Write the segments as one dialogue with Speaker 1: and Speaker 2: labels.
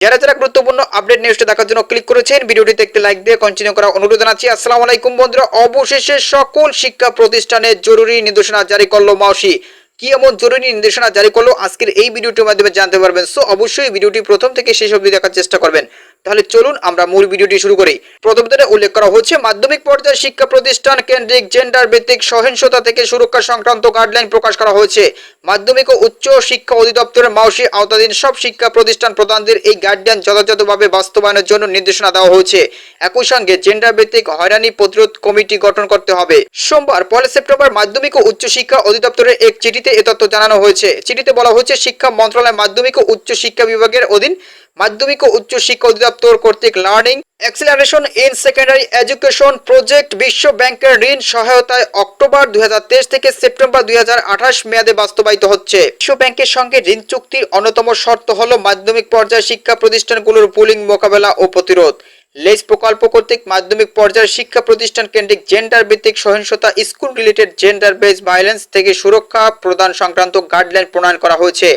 Speaker 1: যারা যারা গুরুত্বপূর্ণ আপডেট নিউজটা দেখার জন্য ক্লিক করেছেন ভিডিওটি দেখতে লাইক দিয়ে কন্টিনিউ করার অনুরোধ জানাচ্ছি। আসসালামু আলাইকুম বন্ধুরা, অবশেষে সকল শিক্ষা প্রতিষ্ঠানে জরুরি নির্দেশনা জারি করল মাওসি কি এমন জরুরি নির্দেশনা জারি করল? আজকের এই ভিডিওটির মাধ্যমে জানতে পারবেন। সো অবশ্যই ভিডিওটি প্রথম থেকে শেষ অবধি দেখার চেষ্টা করবেন। তাহলে চলুন আমরা মূল ভিডিওটি শুরু করি। প্রথম উল্লেখ করা হচ্ছে, মাধ্যমিক পর্যায়ের শিক্ষা প্রতিষ্ঠান কেন্দ্রিক জেন্ডার ভিত্তিক সহিংসতা থেকে সুরক্ষা সংক্রান্ত গাইডলাইন প্রকাশ করা হয়েছে। মাধ্যমিক ও উচ্চ শিক্ষা অধিদপ্তরের মাওসি আওতাধীন সব শিক্ষা প্রতিষ্ঠান প্রধানদের এই গাইডলাইন যথাযথভাবে বাস্তবায়নের জন্য নির্দেশনা দেওয়া হয়েছে। একই সঙ্গে জেন্ডার ভিত্তিক হয়রানি প্রতিরোধ কমিটি গঠন করতে হবে। সোমবার, পয়লা সেপ্টেম্বর, মাধ্যমিক ও উচ্চ শিক্ষা অধিদপ্তরের এক চিঠিতে এ তথ্য জানানো হয়েছে। চিঠিতে বলা হয়েছে, শিক্ষা মন্ত্রণালয় মাধ্যমিক ও উচ্চ শিক্ষা বিভাগের অধীন মাধ্যমিক ও উচ্চ শিক্ষা অধিদপ্তর কর্তৃক learning acceleration in secondary education project বিশ্ব ব্যাংকের ঋণ সহায়তায় অক্টোবর দুই হাজার তেইশ থেকে সেপ্টেম্বর দুই হাজার আঠাশ মেয়াদে বাস্তবায়িত হচ্ছে। বিশ্ব ব্যাংকের সঙ্গে ঋণ চুক্তির অন্যতম শর্ত হল মাধ্যমিক পর্যায়ে শিক্ষা প্রতিষ্ঠানগুলোর পুলিং, মোকাবেলা ও প্রতিরোধ। লেজ প্রকল্প কর্তৃক মাধ্যমিক পর্যায়ের শিক্ষা প্রতিষ্ঠান কেন্দ্রিক জেন্ডার ভিত্তিক সহিংসতা school related gender base violence থেকে সুরক্ষা প্রদান সংক্রান্ত গাইডলাইন প্রণয়ন করা হয়েছে।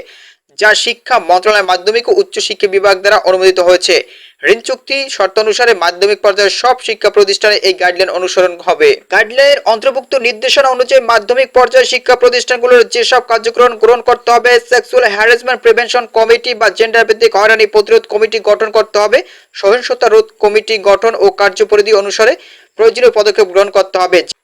Speaker 1: যা শিক্ষা মন্ত্রণালয় মাধ্যমিক ও উচ্চ শিক্ষা বিভাগ দ্বারা অনুমোদিত হয়েছে। ঋণ চুক্তি শর্তানুসারে মাধ্যমিক পর্যায়ের সব শিক্ষা প্রতিষ্ঠানে এই গাইডলাইন অনুসরণ হবে। গাইডলাইনের অন্তর্ভুক্ত নির্দেশনা অনুযায়ী মাধ্যমিক পর্যায়ের শিক্ষা প্রতিষ্ঠানগুলোর যেসব কার্যক্রম গ্রহণ করতে হবে সেক্সুয়াল হ্যারাসমেন্ট প্রিভেনশন কমিটি বা জেন্ডার ভিত্তিক হয়রানি প্রতিরোধ কমিটি গঠন করতে হবে, সহিংসতা রোধ কমিটি গঠন ও কার্যপরিধি অনুসারে প্রয়োজনীয় পদক্ষেপ গ্রহণ করতে হবে।